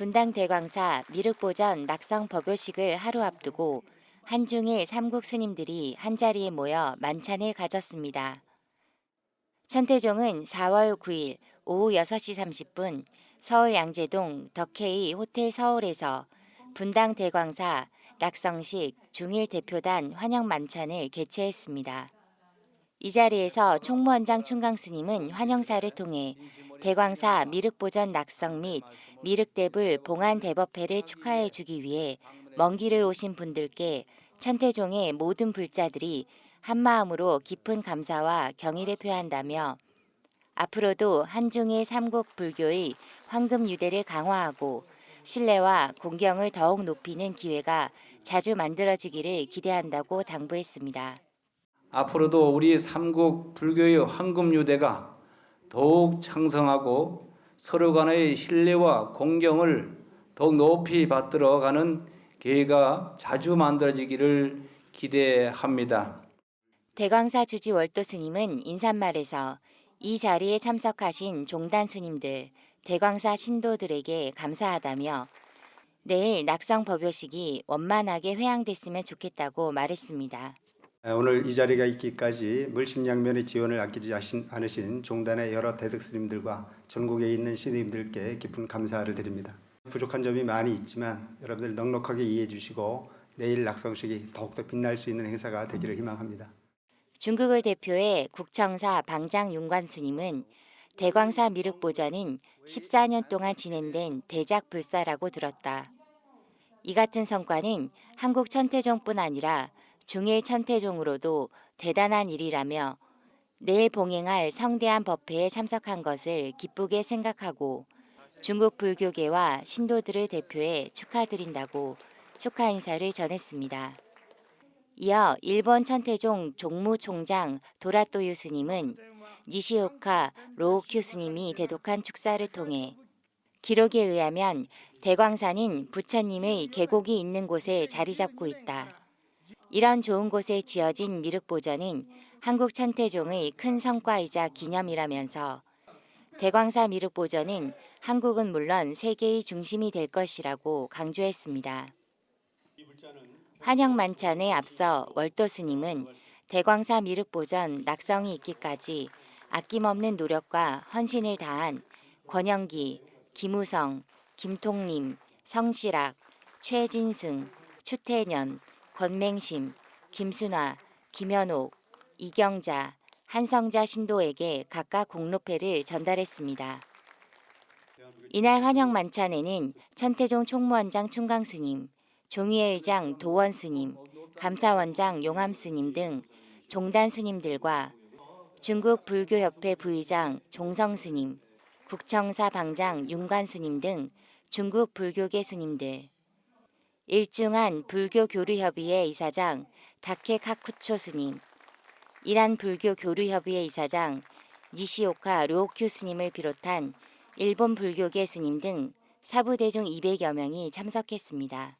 분당 대광사 미륵보전 낙성 법요식을 하루 앞두고 한중일 삼국 스님들이 한자리에 모여 만찬을 가졌습니다. 천태종은 4월 9일 오후 6시 30분 서울 양재동 덕케이 호텔 서울에서 분당 대광사 낙성식 중일 대표단 환영 만찬을 개최했습니다. 이 자리에서 총무원장 충강 스님은 환영사를 통해 대광사 미륵보전 낙성 및 미륵대불 봉안 대법회를 축하해 주기 위해 먼 길을 오신 분들께 천태종의 모든 불자들이 한마음으로 깊은 감사와 경의를 표한다며 앞으로도 한중의 삼국 불교의 황금 유대를 강화하고 신뢰와 공경을 더욱 높이는 기회가 자주 만들어지기를 기대한다고 당부했습니다. 앞으로도 우리 삼국 불교의 황금 유대가 더욱 창성하고 서로 간의 신뢰와 공경을 더욱 높이 받들어 가는 기회가 자주 만들어지기를 기대합니다. 대광사 주지 월도 스님은 인사말에서 이 자리에 참석하신 종단 스님들, 대광사 신도들에게 감사하다며 내일 낙성 법요식이 원만하게 회양됐으면 좋겠다고 말했습니다. 아, 오늘 이 자리가 있기까지 물심양면의 지원을 아끼지 않으신- 종단의 여러 대득 스님들과 전국에 있는 신임들께 깊은 감사를 드립니다. 부족한 점이 많이 있지만 여러분들 넉넉하게 이해해 주시고 내일 낙성식이 더욱더 빛날 수 있는 행사가 되기를 희망합니다. 중국을 대표해 국청사 방장 윤관 스님은 대광사 미륵보전은 14년 동안 진행된 대작 불사라고 들었다. 이 같은 성과는 한국 천태종뿐 아니라 중일 천태종으로도 대단한 일이라며 내일 봉행할 성대한 법회에 참석한 것을 기쁘게 생각하고 중국 불교계와 신도들을 대표해 축하드린다고 축하 인사를 전했습니다. 이어 일본 천태종 종무총장 도라토유 스님은 니시오카 로우큐 스님이 대독한 축사를 통해 기록에 의하면 대광산은 부처님의 계곡이 있는 곳에 자리 잡고 있다. 이런 좋은 곳에 지어진 미륵보전은 한국 천태종의 큰 성과이자 기념이라면서 대광사 미륵보전은 한국은 물론 세계의 중심이 될 것이라고 강조했습니다. 환영 만찬에 앞서 월도 스님은 대광사 미륵보전 낙성이 있기까지 아낌없는 노력과 헌신을 다한 권영기, 김우성, 김통림, 성실학, 최진승, 추태년, 권맹심, 김순화, 김현옥, 이경자, 한성자 신도에게 각각 공로패를 전달했습니다. 이날 환영 만찬에는 천태종 총무원장 충강 스님, 종의회 의장 도원 스님, 감사원장 용암 스님 등 종단 스님들과 중국 불교협회 부의장 종성 스님, 국청사 방장 윤관 스님 등 중국 불교계 스님들, 일중한 불교 교류협의회 이사장 다케 카쿠초 스님, 이란 불교 교류협의회 이사장 니시오카 료큐 스님을 비롯한 일본 불교계 스님 등 사부대중 200여 명이 참석했습니다.